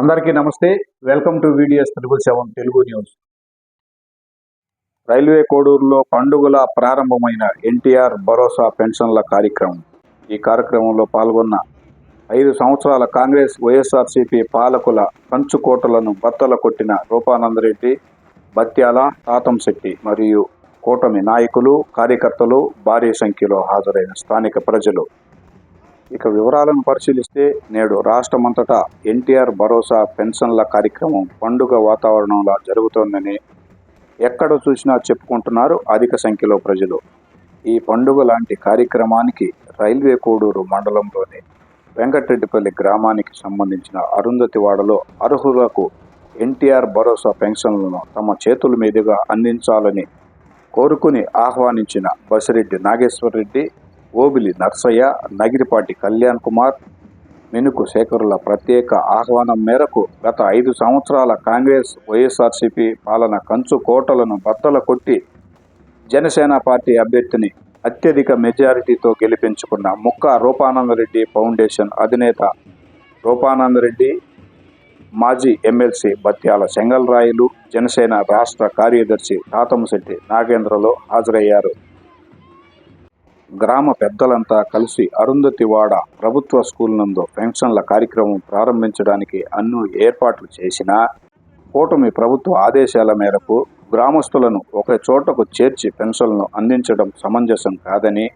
అందరికీ నమస్తే. Welcome to videos triple seven Telugu news railway కోడూరులో పండుగల ప్రారంభమైన ఎన్టీఆర్ భరోసా పెన్షన్ల కార్యక్రమం. ఈ కార్యక్రమంలో పాల్గొన్న ఐదు సంవత్సరాల కాంగ్రెస్ వైఎస్ఆర్సీపీ పాలకుల కంచుకోటలను బత్తల కొట్టిన రూపానందరెడ్డి బత్యాల తాతంశెట్టి మరియు కూటమి నాయకులు కార్యకర్తలు భారీ సంఖ్యలో హాజరైన స్థానిక ప్రజలు. ఇక వివరాలను పరిశీలిస్తే నేడు రాష్ట్రమంతటా ఎన్టీఆర్ భరోసా పెన్షన్ల కార్యక్రమం పండుగ వాతావరణంలో జరుగుతోందని ఎక్కడ చూసినా చెప్పుకుంటున్నారు అధిక సంఖ్యలో ప్రజలు. ఈ పండుగ లాంటి కార్యక్రమానికి రైల్వే కోడూరు మండలంలోని వెంకటరెడ్డిపల్లి గ్రామానికి సంబంధించిన అరుంధతివాడలో అర్హులకు ఎన్టీఆర్ భరోసా పెన్షన్లను తమ చేతుల మీదుగా అందించాలని కోరుకుని ఆహ్వానించిన బసిరెడ్డి నాగేశ్వరరెడ్డి ఓబిలి నర్సయ్య నగిరిపాటి కళ్యాణ్ కుమార్ మెనుకు శేఖరుల ప్రత్యేక ఆహ్వానం మేరకు గత ఐదు సంవత్సరాల కాంగ్రెస్ వైఎస్ఆర్సీపీ పాలన కంచు కోటలను బద్దల కొట్టి జనసేన పార్టీ అభ్యర్థిని అత్యధిక మెజారిటీతో గెలిపించుకున్న ముక్క రూపానందరెడ్డి ఫౌండేషన్ అధినేత రూపానందరెడ్డి మాజీ ఎమ్మెల్సీ బత్యాల సెంగల్రాయులు జనసేన రాష్ట్ర కార్యదర్శి తాతంశెట్టి నాగేంద్రలో హాజరయ్యారు. గ్రామ పెద్దలంతా కలిసి అరుంధతివాడ ప్రభుత్వ స్కూల్ నందు పెన్షన్ల కార్యక్రమం ప్రారంభించడానికి అన్ని ఏర్పాట్లు చేసినా కూటమి ప్రభుత్వ ఆదేశాల మేరకు గ్రామస్తులను ఒక చోటకు చేర్చి పెన్షన్లను అందించడం సమంజసం కాదని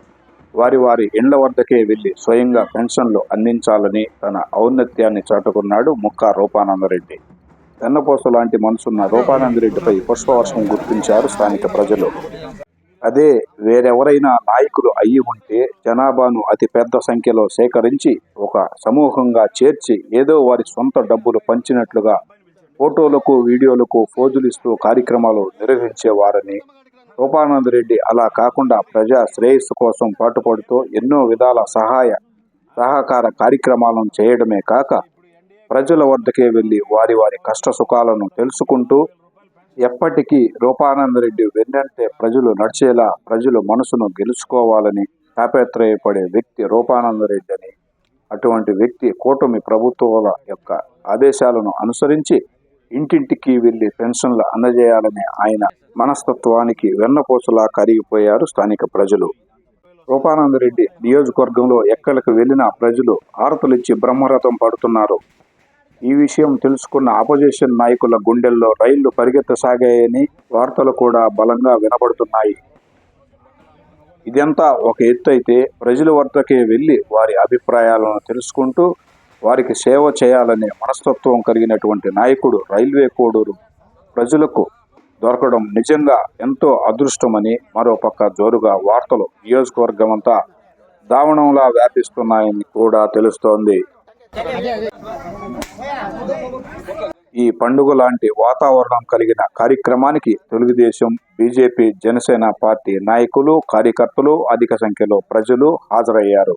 వారి వారి ఇండ్ల వద్దకే వెళ్ళి స్వయంగా పెన్షన్లు అందించాలని తన ఔన్నత్యాన్ని చాటుకున్నాడు ముక్కా రూపానందరెడ్డి. వెన్నపోస లాంటి మనసున్న రూపానందరెడ్డిపై పుష్పవర్షం గుర్తించారు స్థానిక ప్రజలు. అదే వేరెవరైనా నాయకులు అయ్యి ఉంటే జనాభాను అతి పెద్ద సంఖ్యలో సేకరించి ఒక సమూహంగా చేర్చి ఏదో వారి సొంత డబ్బులు పంచినట్లుగా ఫోటోలకు వీడియోలకు ఫోజులిస్తూ కార్యక్రమాలు నిర్వహించేవారని రూపానంద రెడ్డి అలా కాకుండా ప్రజా శ్రేయస్సు కోసం పాటుపడుతూ ఎన్నో విధాల సహాయ సహకార కార్యక్రమాలను చేయడమే కాక ప్రజల వద్దకే వెళ్ళి వారి వారి కష్ట సుఖాలను తెలుసుకుంటూ ఎప్పటికీ రూపానందరెడ్డి వెన్నంటే ప్రజలు నడిచేలా ప్రజలు మనసును గెలుచుకోవాలని తాపత్రయపడే వ్యక్తి రూపానందరెడ్డి అని. అటువంటి వ్యక్తి కూటమి ప్రభుత్వాల యొక్క ఆదేశాలను అనుసరించి ఇంటింటికి వెళ్ళి పెన్షన్లు అందజేయాలనే ఆయన మనస్తత్వానికి వెన్నపోసలా కరిగిపోయారు స్థానిక ప్రజలు. రూపానందరెడ్డి నియోజకవర్గంలో ఎక్కడికి వెళ్ళినా ప్రజలు ఆరతులిచ్చి బ్రహ్మరథం పడుతున్నారు. ఈ విషయం తెలుసుకున్న ఆపోజిషన్ నాయకుల గుండెల్లో రైళ్ళు పరిగెత్తసాగాయని వార్తలు కూడా బలంగా వినబడుతున్నాయి. ఇదంతా ఒక ఎత్తు అయితే ప్రజల వద్దకే వెళ్ళి వారి అభిప్రాయాలను తెలుసుకుంటూ వారికి సేవ చేయాలనే మనస్తత్వం కలిగినటువంటి నాయకుడు రైల్వే కోడూరు ప్రజలకు దొరకడం నిజంగా ఎంతో అదృష్టమని మరోపక్క జోరుగా వార్తలు నియోజకవర్గం అంతా దావణంలా వ్యాపిస్తున్నాయని కూడా తెలుస్తోంది. ఈ పండుగ లాంటి వాతావరణం కలిగిన కార్యక్రమానికి తెలుగుదేశం బీజేపీ జనసేన పార్టీ నాయకులు కార్యకర్తలు అధిక సంఖ్యలో ప్రజలు హాజరయ్యారు.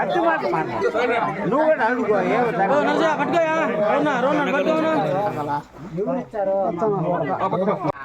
అత్తి మాట నువ్వు కూడా అడుగు నర్సా పట్టుకోయా రోనా రోనా పట్టుకోనా